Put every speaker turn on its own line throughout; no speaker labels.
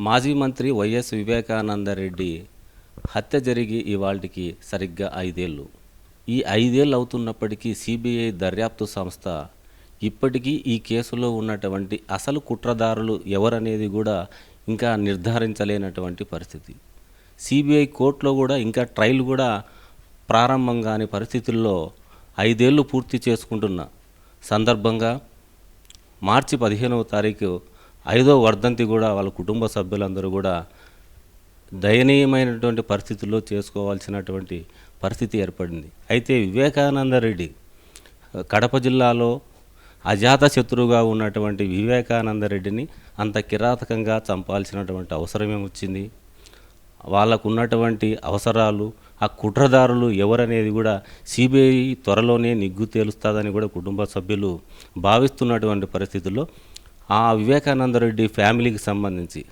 మాజీ మంత్రి వైఎస్ వివేకానందరెడ్డి హత్య జరిగి ఇవాళకి సరిగ్గా ఐదేళ్ళు. ఈ ఐదేళ్ళు అవుతున్నప్పటికీ సిబిఐ దర్యాప్తు సంస్థ ఇప్పటికీ ఈ కేసులో ఉన్నటువంటి అసలు కుట్రదారులు ఎవరనేది కూడా ఇంకా నిర్ధారించలేనటువంటి పరిస్థితి. సిబిఐ కోర్టులో కూడా ఇంకా ట్రయల్ కూడా ప్రారంభం కాని పరిస్థితుల్లో ఐదేళ్ళు పూర్తి చేసుకుంటున్న సందర్భంగా మార్చి పదిహేనవ తారీఖు ఐదో వర్ధంతి కూడా వాళ్ళ కుటుంబ సభ్యులందరూ కూడా దయనీయమైనటువంటి పరిస్థితుల్లో చేసుకోవాల్సినటువంటి పరిస్థితి ఏర్పడింది. అయితే వివేకానంద రెడ్డి కడప జిల్లాలో అజాత శత్రువుగా ఉన్నటువంటి వివేకానంద రెడ్డిని అంత కిరాతకంగా చంపాల్సినటువంటి అవసరమే వచ్చింది వాళ్ళకు ఉన్నటువంటి అవసరాలు ఆ కుట్రదారులు ఎవరనేది కూడా సిబిఐ త్వరలోనే నిగ్గు తేలుస్తుందని కూడా కుటుంబ సభ్యులు భావిస్తున్నటువంటి పరిస్థితుల్లో ఆ వివేకానంద రెడ్డి ఫ్యామిలీకి సంబంధించి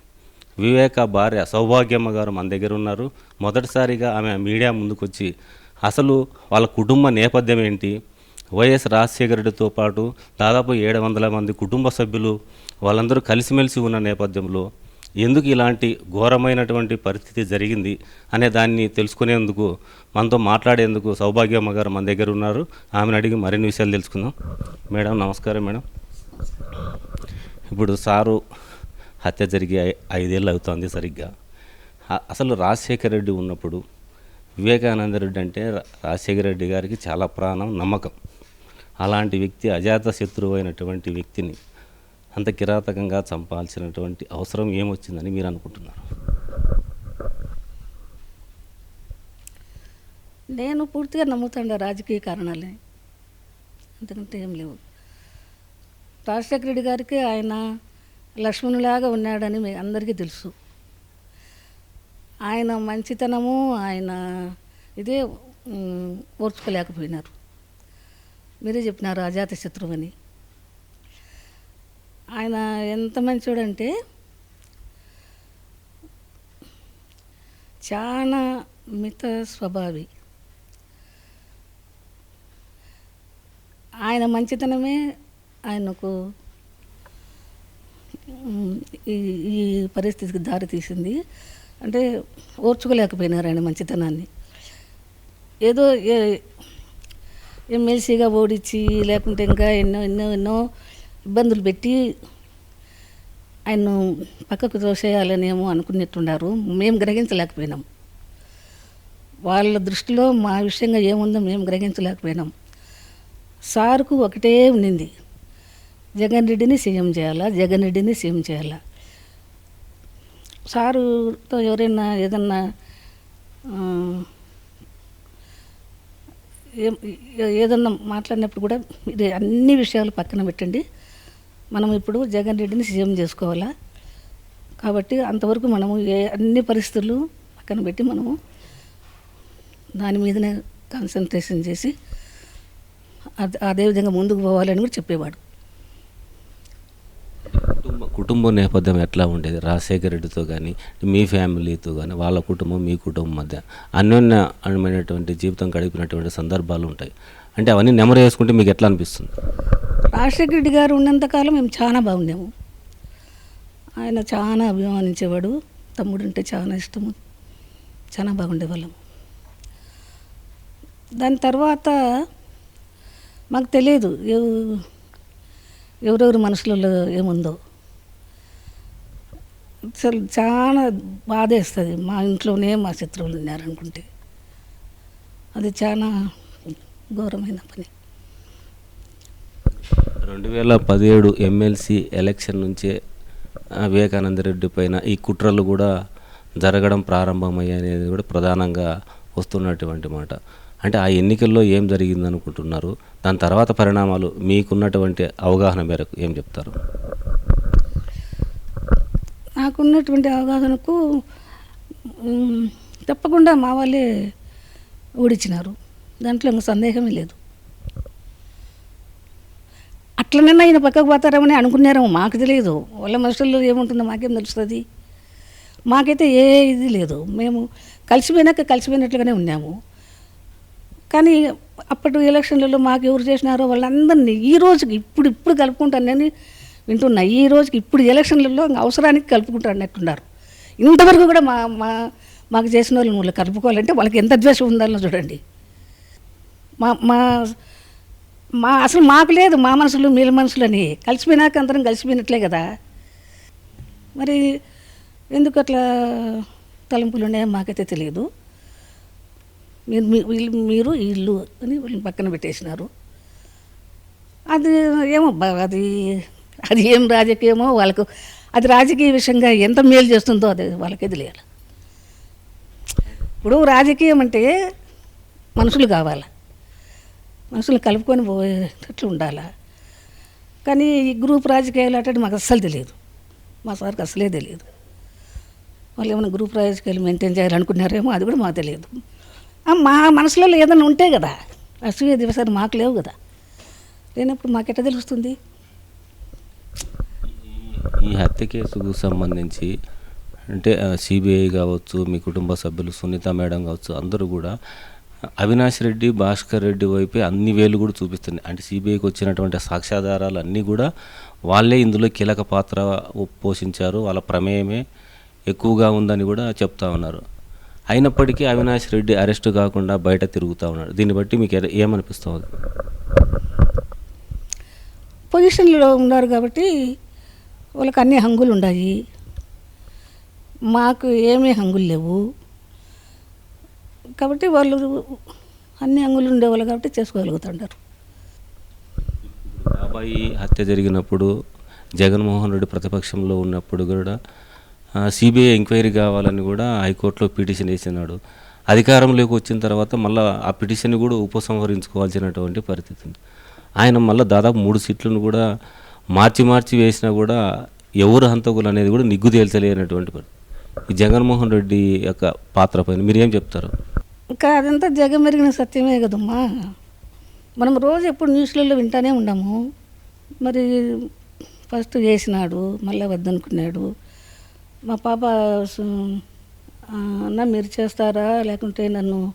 వివేక భార్య సౌభాగ్యమ్మ గారు మన దగ్గర ఉన్నారు. మొదటిసారిగా ఆమె మీడియా ముందుకొచ్చి అసలు వాళ్ళ కుటుంబ నేపథ్యం ఏంటి? వైఎస్ రాజశేఖర రెడ్డితో పాటు దాదాపు ఏడు వందల మంది కుటుంబ సభ్యులు వాళ్ళందరూ కలిసిమెలిసి ఉన్న నేపథ్యంలో ఎందుకు ఇలాంటి ఘోరమైనటువంటి పరిస్థితి జరిగింది అనే దాన్ని తెలుసుకునేందుకు మనతో మాట్లాడేందుకు సౌభాగ్యమ్మ గారు మన దగ్గర ఉన్నారు. ఆమెను అడిగి మరిన్ని విషయాలు తెలుసుకుందాం. మేడం నమస్కారం మేడం. ఇప్పుడు సారు హత్య జరిగి ఐ- ఐదేళ్ళు అవుతుంది సరిగ్గా. అసలు రాజశేఖర రెడ్డి ఉన్నప్పుడు వివేకానంద రెడ్డి అంటే రాజశేఖర రెడ్డి గారికి చాలా ప్రాణం నమ్మకం. అలాంటి వ్యక్తి అజాత శత్రువు అయినటువంటి వ్యక్తిని అంత కిరాతకంగా చంపాల్సినటువంటి అవసరం ఏమొచ్చిందని మీరు అనుకుంటున్నారు?
నేను పూర్తిగా నమ్ముతాను రాజకీయ కారణాలే. అంతకంటే ఏం లేవు. రాజశేఖర రెడ్డి గారికి ఆయన లక్ష్మణులాగా ఉన్నాడని మీ అందరికీ తెలుసు. ఆయన మంచితనము ఆయన ఇదే ఓర్చుకోలేకపోయినారు. మీరే చెప్పినారు అజాత శత్రువు అని. ఆయన ఎంత మంచోడంటే చాలా మిత స్వభావి. ఆయన మంచితనమే ఆయనకు ఈ ఈ పరిస్థితికి దారి తీసింది. అంటే ఓర్చుకోలేకపోయినారు ఆయన మంచితనాన్ని. ఏదో ఏ- ఎమ్మెల్సీగా ఓడించి లేకుంటే ఇంకా ఎన్నో ఎన్నో ఎన్నో ఇబ్బందులు పెట్టి ఆయన్ను పక్కకు తోసేయాలనేమో అనుకున్నట్టున్నారు. మేము గ్రహించలేకపోయినాం. వాళ్ళ దృష్టిలో మా విషయంగా ఏముందో మేము గ్రహించలేకపోయినాం. సార్కు ఒకటే ఉండింది జగన్ రెడ్డిని సీఎం చేయాలా? జగన్ రెడ్డిని సీఎం చేయాలా? సారుతో ఎవరైనా ఏదన్నా ఏదన్నా మాట్లాడినప్పుడు కూడా ఇది అన్ని విషయాలు పక్కన పెట్టండి. మనం ఇప్పుడు జగన్ రెడ్డిని సీఎం చేసుకోవాలా? కాబట్టి అంతవరకు మనము ఏ అన్ని పరిస్థితులు పక్కన పెట్టి మనము దాని మీదనే కాన్సన్ట్రేషన్ చేసి అదే అదేవిధంగా ముందుకు పోవాలని కూడా చెప్పేవాడు.
కుటుంబ నేపథ్యం ఎట్లా ఉండేది? రాజశేఖర రెడ్డితో కానీ మీ ఫ్యామిలీతో కానీ వాళ్ళ కుటుంబం మీ కుటుంబం మధ్య అన్యోన్యమైనటువంటి జీవితం గడిపినటువంటి సందర్భాలు ఉంటాయి. అంటే అవన్నీ నెమరు వేసుకుంటే మీకు ఎట్లా అనిపిస్తుంది?
రాజశేఖర రెడ్డి గారు ఉన్నంతకాలం మేము చాలా బాగుండేము. ఆయన చాలా అభిమానించేవాడు. తమ్ముడు అంటే చాలా ఇష్టము. చాలా బాగుండేవాళ్ళము. దాని తర్వాత మాకు తెలియదు. ఎవరెవరు ఎవరెవరి మనసులలో ఏముందో. అసలు చాలా బాధేస్తుంది. మా ఇంట్లోనే మా శత్రువులు ఉన్నారనుకుంటే. అది చాలా ఘోరమైన పని.
రెండు వేల పదిహేడు ఎమ్మెల్సీ ఎలక్షన్ నుంచే వివేకానంద రెడ్డి పైన ఈ కుట్రలు కూడా జరగడం ప్రారంభమయ్యాయి కూడా ప్రధానంగా వస్తున్నటువంటి మాట. అంటే ఆ ఎన్నికల్లో ఏం జరిగింది అనుకుంటున్నారు దాని తర్వాత పరిణామాలు మీకున్నటువంటి అవగాహన మేరకు ఏం చెప్తారు?
నాకున్నటువంటి అవగాహనకు తప్పకుండా మా వాళ్ళే ఓడిచ్చినారు దాంట్లో ఇంకా సందేహమే లేదు. అట్లనైనా ఆయన పక్కకు పోతారేమని అనుకున్నారేమో మాకు తెలియదు. వాళ్ళ మనుషుల్లో ఏముంటుందో మాకేం తెలుస్తుంది? మాకైతే ఏ ఇది లేదు. మేము కలిసిపోయినాక కలిసిపోయినట్లుగానే ఉన్నాము. కానీ అప్పటి ఎలక్షన్లలో మాకు ఎవరు చేసినారో వాళ్ళందరినీ ఈ రోజుకి ఇప్పుడు ఇప్పుడు కలుపుకుంటాను నేను వింటున్నా. ఈ రోజుకి ఇప్పుడు ఎలక్షన్లలో ఇంకా అవసరానికి కలుపుకుంటారు అన్నట్టున్నారు ఇంతవరకు కూడా మా మా మాకు చేసిన వాళ్ళు వాళ్ళు కలుపుకోవాలంటే వాళ్ళకి ఎంత ద్వేషం ఉండాలో చూడండి. మా మా మా అసలు మాకు లేదు మా మనసులు మీల మనసులు అని కలిసిపోయినాక అందరం కలిసిపోయినట్లే కదా. మరి ఎందుకు అట్లా తలంపులు ఉన్నాయో మాకైతే తెలియదు. మీరు మీ- వీళ్ళు మీరు ఇల్లు అని వీళ్ళని పక్కన పెట్టేసినారు. అది ఏమో అది అది ఏం రాజకీయమో వాళ్ళకు అది రాజకీయ విషయంగా ఎంత మేలు చేస్తుందో అది వాళ్ళకే తెలియాలి ఇప్పుడు రాజకీయం అంటే మనుషులు కావాలి? మనుషులు కలుపుకొని పోయేటట్లు ఉండాలా? కానీ ఈ గ్రూప్ రాజకీయాలు అంటే మాకు అస్సలు తెలియదు. మా సార్కి అసలే తెలియదు. వాళ్ళు ఏమైనా గ్రూప్ రాజకీయాలు మెయింటైన్ చేయాలనుకున్నారేమో అది కూడా మాకు తెలియదు. మా మనసులో ఏదైనా ఉంటే కదా అసూయ దివసాలు మాకు లేవు కదా. లేనప్పుడు మాకెట్ట తెలుస్తుంది?
ఈ హత్య కేసుకు సంబంధించి అంటే సిబిఐ కావచ్చు మీ కుటుంబ సభ్యులు సునీత మేడం కావచ్చు అందరూ కూడా అవినాష్ రెడ్డి భాస్కర్ రెడ్డి వైపే అన్ని వేలు కూడా చూపిస్తున్నాయి. అంటే సిబిఐకి వచ్చినటువంటి సాక్ష్యాధారాలు అన్నీ కూడా వాళ్ళే ఇందులో కీలక పాత్ర పోషించారు. వాళ్ళ ప్రమేయమే ఎక్కువగా ఉందని కూడా చెప్తా ఉన్నారు. అయినప్పటికీ అవినాష్ రెడ్డి అరెస్ట్ కాకుండా బయట తిరుగుతూ ఉన్నాడు దీన్ని బట్టి మీకు ఏమనిపిస్తుంది?
పొజిషన్లో ఉన్నారు కాబట్టి వాళ్ళకి అన్ని హంగులు ఉన్నాయి మాకు ఏమీ హంగులు లేవు. కాబట్టి వాళ్ళు అన్ని హంగులు ఉండేవాళ్ళు కాబట్టి చేసుకోగలుగుతుంటారు.
బాబాయి హత్య జరిగినప్పుడు జగన్మోహన్ రెడ్డి ప్రతిపక్షంలో ఉన్నప్పుడు కూడా సిబిఐ ఎంక్వైరీ కావాలని కూడా హైకోర్టులో పిటిషన్ వేసినాడు. అధికారంలోకి వచ్చిన తర్వాత మళ్ళీ ఆ పిటిషన్ కూడా ఉపసంహరించుకోవాల్సినటువంటి పరిస్థితి ఉంది. ఆయన మళ్ళీ దాదాపు మూడు సీట్లను కూడా మార్చి మార్చి వేసినా కూడా ఎవరు హంతకులు అనేది కూడా నిగ్గు తేల్చలేనటువంటి పని ఈ జగన్మోహన్ రెడ్డి యొక్క పాత్ర పైన మీరు ఏం చెప్తారు?
ఇంకా అదంతా జగమెరిగిన సత్యమే కదమ్మా. మనం రోజు ఎప్పుడు న్యూస్లలో వింటానే ఉన్నాము. మరి ఫస్ట్ చేసినాడు మళ్ళీ వద్దనుకున్నాడు. మా పాప అన్న మీరు చేస్తారా? లేకుంటే నన్ను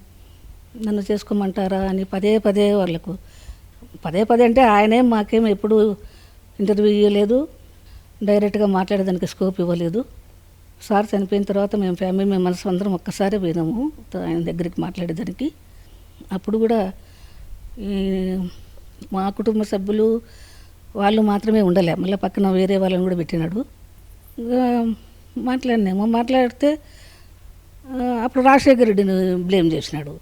నన్ను చేసుకోమంటారా అని పదే పదే వాళ్ళకు పదే పదే అంటే ఆయనే మాకేం ఎప్పుడు ఇంటర్వ్యూ ఇవ్వలేదు డైరెక్ట్గా మాట్లాడేదానికి స్కోప్ ఇవ్వలేదు. సార్ చనిపోయిన తర్వాత మేము ఫ్యామిలీ మెంబర్స్ అందరం ఒక్కసారి పోయినాము. ఆయన దగ్గరికి మాట్లాడేదానికి. అప్పుడు కూడా ఈ మా కుటుంబ సభ్యులు వాళ్ళు మాత్రమే ఉండలే. మళ్ళీ పక్కన వేరే వాళ్ళని కూడా పెట్టినాడు. మాట్లాడినాము. మాట్లాడితే అప్పుడు రాజశేఖర రెడ్డిని బ్లేమ్ చేసినాడు.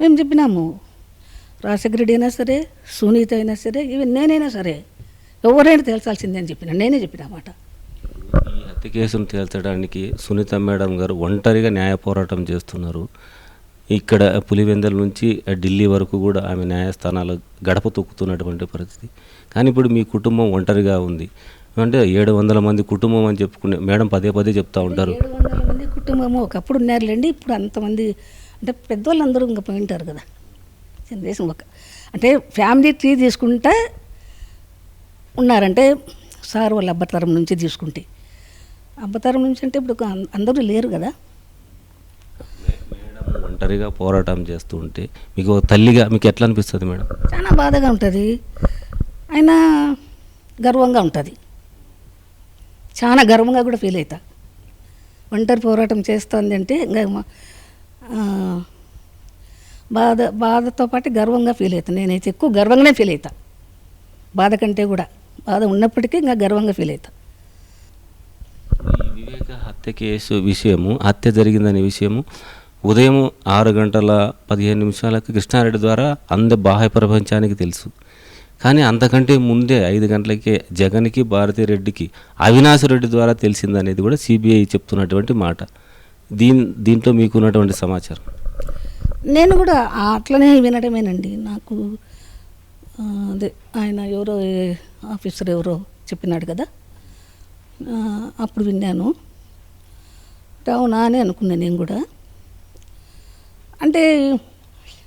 మేము చెప్పినాము. రాజశేఖర రెడ్డి అయినా సరే సునీత అయినా సరే ఈవెన్ నేనైనా సరే ఎవరైనా తేల్చాల్సిందే అని చెప్పిన. నేనే చెప్పిన మాట.
ఈ హత్య కేసును తేల్చడానికి సునీత మేడం గారు ఒంటరిగా న్యాయ పోరాటం చేస్తున్నారు. ఇక్కడ పులివెందల నుంచి ఢిల్లీ వరకు కూడా ఆమె న్యాయస్థానాలు గడప తొక్కుతున్నటువంటి పరిస్థితి. కానీ ఇప్పుడు మీ కుటుంబం ఒంటరిగా ఉంది. అంటే ఏడు వందల మంది కుటుంబం అని చెప్పుకునే మేడం పదే పదే చెప్తా ఉంటారు.
ఏడు వందల మంది కుటుంబము ఒకప్పుడు ఉన్నారులేండి ఇప్పుడు అంతమంది అంటే పెద్దవాళ్ళందరూ ఇంకా పోయింటారు కదా. జనరేషన్ ఒక అంటే ఫ్యామిలీ ట్రీ తీసుకుంటా ఉన్నారంటే సార్ వాళ్ళ అబ్బతరం నుంచి తీసుకుంటే. అబ్బతరం నుంచి అంటే ఇప్పుడు అందరూ లేరు కదా.
మేడం ఒంటరిగా పోరాటం చేస్తూ ఉంటే మీకు తల్లిగా మీకు ఎట్లా అనిపిస్తుంది మేడం?
చాలా బాధగా ఉంటుంది. అయినా గర్వంగా ఉంటుంది. చాలా గర్వంగా కూడా ఫీల్ అవుతా ఒంటరి పోరాటం చేస్తుంది అంటే బాధ బాధతో పాటు గర్వంగా ఫీల్ అవుతాను నేనైతే ఎక్కువ గర్వంగానే ఫీల్ అవుతా బాధ కంటే కూడా. బాధ ఉన్నప్పటికీ ఇంకా గర్వంగా ఫీల్ అవుతా.
వివేక హత్య కేసు విషయము హత్య జరిగిందనే విషయము ఉదయం ఆరు గంటల పదిహేను నిమిషాలకు కృష్ణారెడ్డి ద్వారా అంద బాహ్య ప్రపంచానికి తెలుసు. కానీ అంతకంటే ముందే ఐదు గంటలకే జగన్కి భారతీ రెడ్డికి అవినాష్ రెడ్డి ద్వారా తెలిసిందనేది కూడా సిబిఐ చెప్తున్నటువంటి మాట. దీని దీంట్లో మీకున్నటువంటి సమాచారం?
నేను కూడా అట్లనే వినడమేనండి నాకు అదే ఆయన ఎవరో ఆఫీసర్ ఎవరో చెప్పినాడు కదా? అప్పుడు విన్నాను. అవునా అని అనుకున్నాను నేను కూడా. అంటే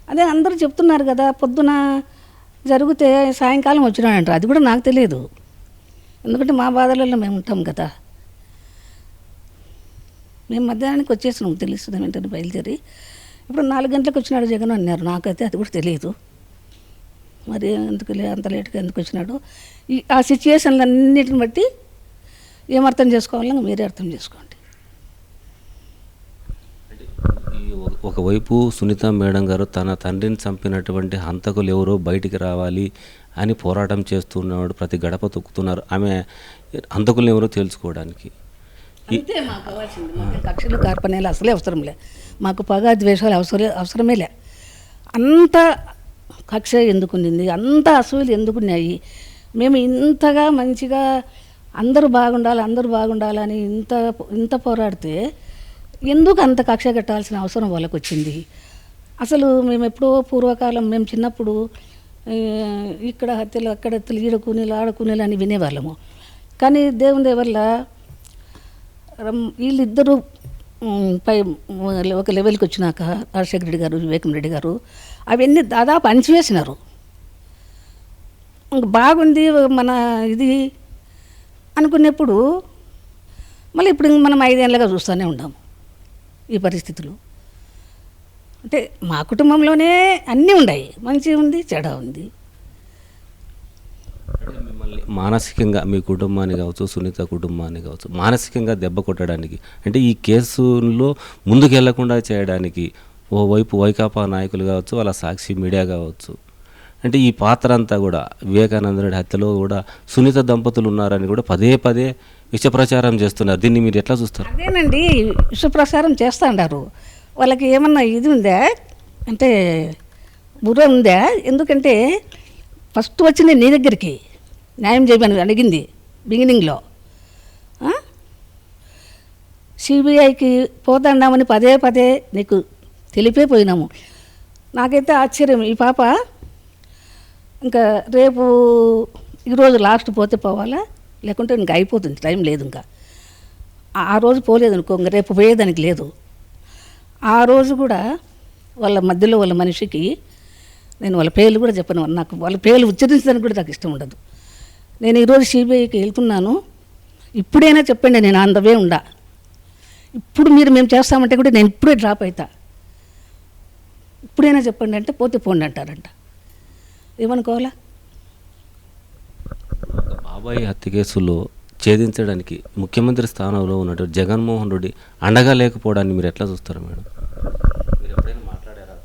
అదే అందరూ చెప్తున్నారు కదా పొద్దున జరిగితే సాయంకాలం వచ్చినాడంటారు అది కూడా నాకు తెలియదు. ఎందుకంటే మా బాధలలో మేము ఉంటాం కదా. మేము మధ్యాహ్నానికి వచ్చేసినాం తెలుస్తుంది వెంటనే బయలుదేరి. ఇప్పుడు నాలుగు గంటలకు వచ్చినాడు జగన్ అన్నారు. నాకైతే అది కూడా తెలియదు. మరి ఎందుకు లే అంత లేట్గా ఎందుకు వచ్చినాడు? ఈ ఆ సిచ్యుయేషన్లన్నిటిని బట్టి ఏం అర్థం చేసుకోవాలో మీరే అర్థం చేసుకోండి.
ఒక- ఒకవైపు సునీత మేడం గారు తన తండ్రిని చంపినటువంటి హంతకులు ఎవరో బయటికి రావాలి అని పోరాటం చేస్తున్నాడు ప్రతి గడప తొక్కుతున్నారు. ఆమె హంతకులను ఎవరో తెలుసుకోవడానికి.
అంతే మాకు కావాల్సింది మాకు కక్షలు కార్పణ్యాలు అసలే అవసరం లే. మాకు పగ ద్వేషాలు అవసరం అవసరమే లే. అంత కక్ష ఎందుకుంది అంత అసూయలు ఎందుకున్నాయి? మేము ఇంతగా మంచిగా అందరూ బాగుండాలి అందరూ బాగుండాలని ఇంత ఇంత పోరాడితే ఎందుకు అంత కక్ష కట్టాల్సిన అవసరం వాళ్ళకు వచ్చింది అసలు మేము ఎప్పుడో పూర్వకాలం మేము చిన్నప్పుడు ఇక్కడ హత్యలు అక్కడ హత్యలు ఈడ కూనీలు అని వినేవాళ్ళము. కానీ దేవుని దయ వల్ల వీళ్ళిద్దరూ పై ఒక లెవెల్కి వచ్చినాక రాజశేఖర రెడ్డి గారు వివేకం రెడ్డి గారు అవన్నీ దాదాపు అణిచివేసినారు బాగుంది మన ఇది అనుకున్నప్పుడు మళ్ళీ ఇప్పుడు మనం ఐదేళ్ళగా చూస్తూనే ఉన్నాము ఈ పరిస్థితులు. అంటే మా కుటుంబంలోనే అన్నీ ఉన్నాయి. మంచి ఉంది చెడ ఉంది.
మిమ్మల్ని మానసికంగా మీ కుటుంబాన్ని కావచ్చు సునీత కుటుంబాన్ని కావచ్చు మానసికంగా దెబ్బ కొట్టడానికి అంటే ఈ కేసులో ముందుకు వెళ్ళకుండా చేయడానికి ఓవైపు వైకాపా నాయకులు కావచ్చు వాళ్ళ సాక్షి మీడియా కావచ్చు. అంటే ఈ పాత్ర అంతా కూడా వివేకానంద హత్యలో కూడా సునీత దంపతులు ఉన్నారని కూడా పదే పదే విష ప్రచారం చేస్తున్నారు. దీన్ని మీరు ఎట్లా చూస్తారు?
అదేనండి విషప్రచారం చేస్తూ ఉండారు వాళ్ళకి ఏమన్నా ఇది ఉందా? అంటే బుర్ర ఉందా? ఎందుకంటే ఫస్ట్ వచ్చింది నీ దగ్గరికి. న్యాయం చేయమని అడిగింది బిగినింగ్లో సిబిఐకి పోతాండామని పదే పదే నీకు తెలిపే పోయినాము నాకైతే ఆశ్చర్యం ఈ పాప ఇంకా రేపు ఈరోజు లాస్ట్ పోతే పోవాలా? లేకుంటే ఇంకా అయిపోతుంది టైం లేదు ఇంకా. ఆ- రోజు పోలేదు అనుకో ఇంక రేపు పోయేదానికి లేదు. ఆ రోజు కూడా వాళ్ళ మధ్యలో వాళ్ళ మనిషికి నేను వాళ్ళ పేర్లు కూడా చెప్పను నాకు వాళ్ళ పేర్లు ఉచ్చరించడానికి కూడా నాకు ఇష్టం ఉండదు. నేను ఈరోజు సిబిఐకి వెళ్తున్నాను ఇప్పుడైనా చెప్పండి నేను అందవే ఉండా. ఇప్పుడు మీరు మేము చేస్తామంటే కూడా నేను ఇప్పుడే డ్రాప్ అవుతా ఇప్పుడైనా చెప్పండి అంటే పోతే పోండి అంటారంట. ఏమనుకోవాలా?
బాబాయ్ హత్య కేసులో ఛేదించడానికి ముఖ్యమంత్రి స్థానంలో ఉన్నట్టు జగన్మోహన్ రెడ్డి అండగా లేకపోవడాన్ని మీరు ఎట్లా చూస్తారు మేడం? మీరు ఎప్పుడైనా మాట్లాడారా?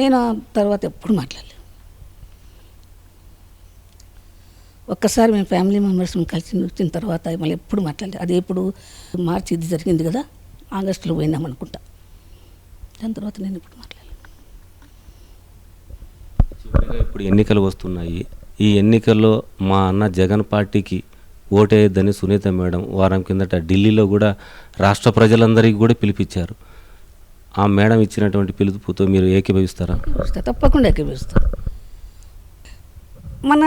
నేను ఆ తర్వాత ఎప్పుడు మాట్లాడలేదు. ఒక్కసారి మేము ఫ్యామిలీ మెంబర్స్ కలిసి వచ్చిన తర్వాత మళ్ళీ ఎప్పుడు మాట్లాడలేదు. అది ఎప్పుడు మార్చి ఇది జరిగింది కదా ఆగస్టులో పోయినాం అనుకుంటా దాని తర్వాత నేను ఇప్పుడు మాట్లాడలేదు.
చివరిగా ఇప్పుడు ఎన్నికలు వస్తున్నాయి. ఈ ఎన్నికల్లో మా అన్న జగన్ పార్టీకి ఓటేయద్దని సునీత మేడం వారం కిందట ఢిల్లీలో కూడా రాష్ట్ర ప్రజలందరికీ కూడా పిలిపించారు. ఆ మేడం ఇచ్చినటువంటి పిలుపుతో మీరు ఏకీభవిస్తారా?
తప్పకుండా ఏకీభవిస్తారు మన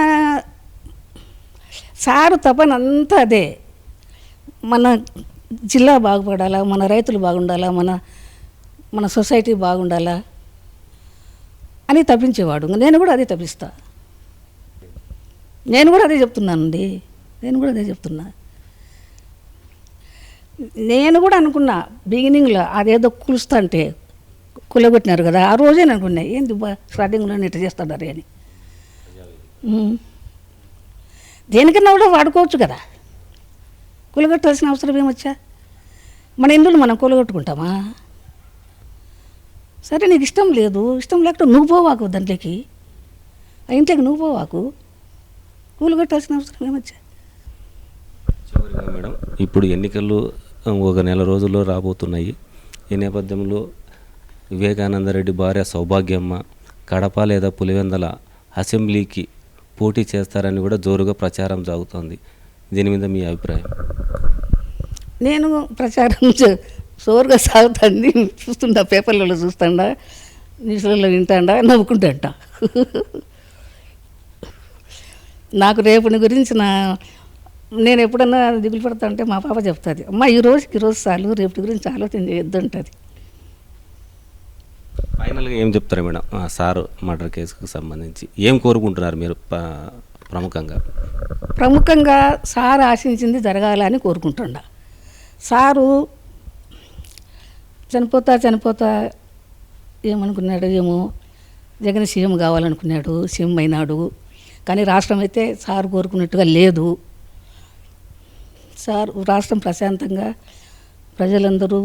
సారు తపన అంతా అదే. మన జిల్లా బాగుపడాలా మన రైతులు బాగుండాలా మన మన సొసైటీ బాగుండాలా? అని తప్పించేవాడు. నేను కూడా అదే తప్పిస్తా. నేను కూడా అదే చెప్తున్నానండి. నేను కూడా అదే చెప్తున్నా. నేను కూడా అనుకున్నా బిగినింగ్లో అదేదో కులుస్తా అంటే కులగొట్టినారు కదా ఆ రోజే అనుకున్నా ఏంది బా స్టార్టింగ్లో ఇట్లా చేస్తున్నారు అని. దేనికన్నా కూడా వాడుకోవచ్చు కదా. కులగొట్టాల్సిన అవసరం ఏమొచ్చా? మన ఇందులో మనం కూలగొట్టుకుంటామా? సరే నీకు ఇష్టం లేదు. ఇష్టం లేకపోతే నువ్వు పోవాకు దాంట్లోకి. ఆ ఇంట్లోకి నువ్వు పోవాకు. కూలగొట్టాల్సిన అవసరం ఏమొచ్చా
మేడం ఇప్పుడు ఎన్నికలు ఒక నెల రోజుల్లో రాబోతున్నాయి. ఈ నేపథ్యంలో వివేకానంద రెడ్డి భార్య సౌభాగ్యమ్మ కడప లేదా పులివెందల అసెంబ్లీకి పోటీ చేస్తారని కూడా జోరుగా ప్రచారం సాగుతోంది దీని మీద మీ అభిప్రాయం?
నేను ప్రచారం జోరుగా సాగుతాండి చూస్తుంటా పేపర్లలో చూస్తాడా న్యూస్లలో వింటాడా నవ్వుకుంటాంట. నాకు రేపుని గురించి నా నేను ఎప్పుడన్నా దిగులు పడతా అంటే మా పాప చెప్తుంది అమ్మ ఈ రోజుకి ఈ రోజు చాలు రేపటి గురించి ఆలోచన చేయొద్దు అంటుంది.
ఫైనల్గా ఏం చెప్తారు మేడం? ఆ సారు మర్డర్ కేసుకు సంబంధించి ఏం కోరుకుంటున్నారు మీరు ప్రముఖంగా?
ప్రముఖంగా సార్ ఆశించింది జరగాలని కోరుకుంటుండ. సారు చనిపోతా చనిపోతా ఏమనుకున్నాడు ఏమో. జగన్ సీఎం కావాలనుకున్నాడు సీఎం అయినాడు. కానీ రాష్ట్రం అయితే సార్ కోరుకున్నట్టుగా లేదు. సార్ రాష్ట్రం ప్రశాంతంగా ప్రజలందరూ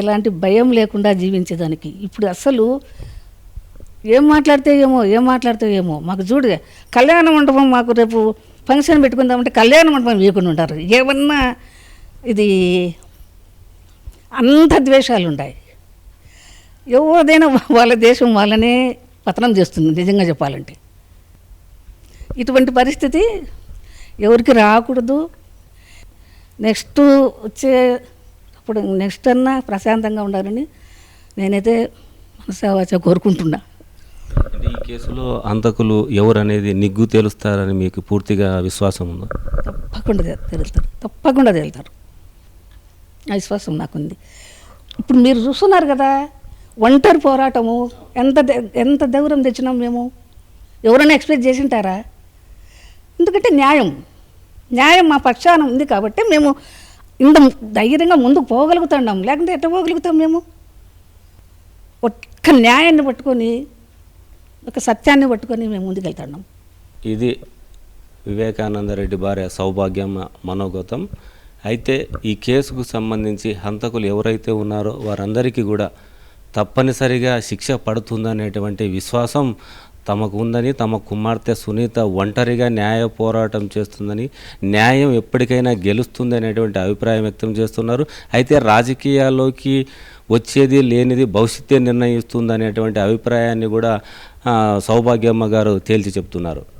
ఎలాంటి భయం లేకుండా జీవించేదానికి. ఇప్పుడు అసలు ఏం మాట్లాడితే ఏమో ఏం మాట్లాడితే ఏమో. మాకు చూడు కళ్యాణ మండపం మాకు రేపు ఫంక్షన్ పెట్టుకుందామంటే కళ్యాణ మండపం వేయకుండా ఉంటారు. ఏమన్నా ఇది అంత ద్వేషాలు ఉన్నాయి ఎవరిదైనా వాళ్ళ దేశం వాళ్ళనే పతనం చేస్తుంది నిజంగా చెప్పాలంటే. ఇటువంటి పరిస్థితి ఎవరికి రాకూడదు. నెక్స్ట్ వచ్చే అప్పుడు నెక్స్ట్ అన్నా ప్రశాంతంగా ఉండాలని నేనైతే మనసావాచ కోరుకుంటున్నా.
ఈ కేసులో హంతకులు ఎవరు అనేది నిగ్గు తేలుస్తారని మీకు పూర్తిగా విశ్వాసం ఉందా?
తప్పకుండా తె- తేలుతారు. తప్పకుండా తేలుతారు. విశ్వాసం నాకుంది. ఇప్పుడు మీరు చూస్తున్నారు కదా ఒంటరి పోరాటము ఎంత ద- ఎంత దూరం తెచ్చినాం మేము? ఎవరైనా ఎక్స్పెక్ట్ చేసింటారా? ఎందుకంటే న్యాయం. న్యాయం మా పక్షాన ఉంది కాబట్టి మేము ఇంత ధైర్యంగా ముందుకు పోగలుగుతున్నాం. లేకుంటే ఎట్లా పోగలుగుతాం మేము? ఒక్క న్యాయాన్ని పట్టుకొని ఒక సత్యాన్ని పట్టుకొని మేము ముందుకెళ్తున్నాం.
ఇది వివేకానంద రెడ్డి భార్య సౌభాగ్యం మనోగతం. అయితే ఈ కేసుకు సంబంధించి హంతకులు ఎవరైతే ఉన్నారో వారందరికీ కూడా తప్పనిసరిగా శిక్ష పడుతుందనేటువంటి విశ్వాసం తమకు ఉందని తమ కుమార్తె సునీత ఒంటరిగా న్యాయ పోరాటం చేస్తుందని న్యాయం ఎప్పటికైనా గెలుస్తుంది అనేటువంటి అభిప్రాయం వ్యక్తం చేస్తున్నారు. అయితే రాజకీయాల్లోకి వచ్చేది లేనిది భవిష్యత్తే నిర్ణయిస్తుంది అనేటువంటి అభిప్రాయాన్ని కూడా సౌభాగ్యమ్మ గారు తేల్చి చెప్తున్నారు.